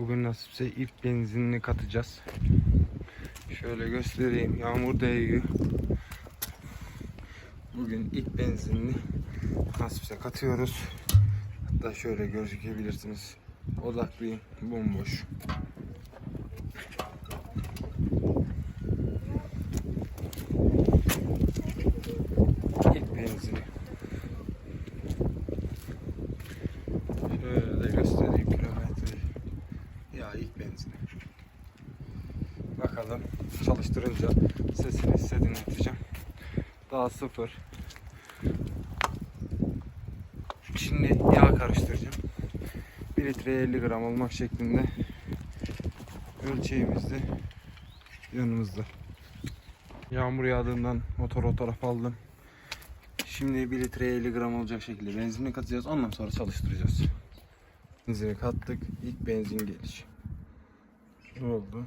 Bugün nasipse ilk benzinini katacağız. Şöyle göstereyim. Yağmur değiyor. Bugün ilk benzinini nasipse katıyoruz. Hatta şöyle gözükebilirsiniz. Odaklıyım. Bomboş. İlk benzini. Şöyle göstereyim kilometreyi. Ya ilk benzini. Bakalım çalıştırınca sesini size dinleteceğim. Daha sıfır. Şimdi yağ karıştıracağım. 1 litreye 50 gram olmak şeklinde ölçeğimiz de yanımızda. Yağmur yağdığından motoru o tarafa aldım. Şimdi 1 litreye 50 gram olacak şekilde benzinini katacağız. Ondan sonra çalıştıracağız. Benzini kattık. İlk benzin geliş. Ne oldu?